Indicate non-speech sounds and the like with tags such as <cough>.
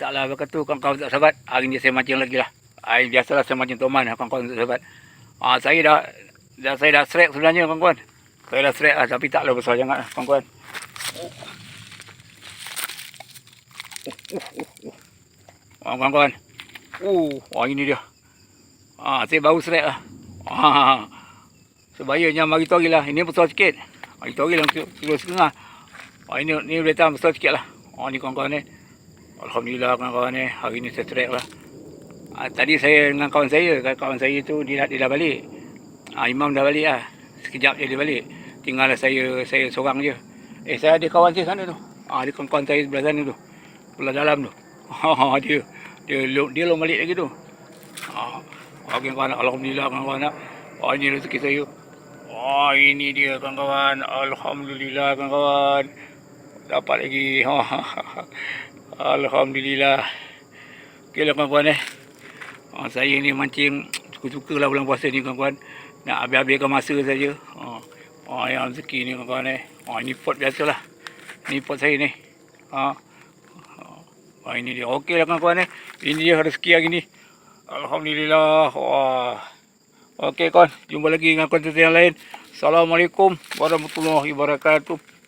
Taklah berkata kawan-kawan tak sahabat. Hari ni saya mancing lagi lah. Hari biasalah saya mancing toman lah kawan-kawan tak sahabat. Ah, saya dah, dah saya dah strike sebenarnya kawan-kawan. Saya dah strike lah tapi taklah besar sangat lah kawan-kawan. Ah, kawan-kawan. Uh, oh ini dia. Ah, saya baru strike lah. Ah, sebayanya mari tu lah. Ini besar sikit. Mari tu lah kilo setengah. Ah, ini ni boleh tahan besar sikit lah. Ah, ni kawan-kawan ni. Alhamdulillah kawan-kawan ni. Hari ni saya strike lah. Ah, tadi saya dengan kawan saya. Kawan saya tu dia, dia dah balik. Ah, Imam dah balik lah. Sekejap je dia balik. Tinggallah saya saya seorang je. Eh saya ada kawan saya sana tu. Ah, ada kawan-kawan saya sebelah sana tu. Sebelah dalam tu. Ha <laughs> dia dia dia, dia long balik lagi tu. Ah, okey kawan alhamdulillah kawan-kawan. Ah, ini rezeki saya. Ah, ini dia kawan-kawan. Alhamdulillah kawan-kawan. Dapat lagi. <laughs> Alhamdulillah. Okeylah kawan-kawan eh. Ah, saya ni mancing <tsk> suka-suka lah bulan puasa ni kawan-kawan. Nak habis-habiskan masa saja. Ah, ah, yang rezeki ni kawan-kawan eh. Ah, ini pot biasalah. Ni pot saya ni. Ah. Ah, ini dia. Okey lah kawan-kawan eh. Ini dia rezeki hari ni. Alhamdulillah. Wah. Okey kawan. Jumpa lagi dengan konten yang lain. Assalamualaikum warahmatullahi wabarakatuh.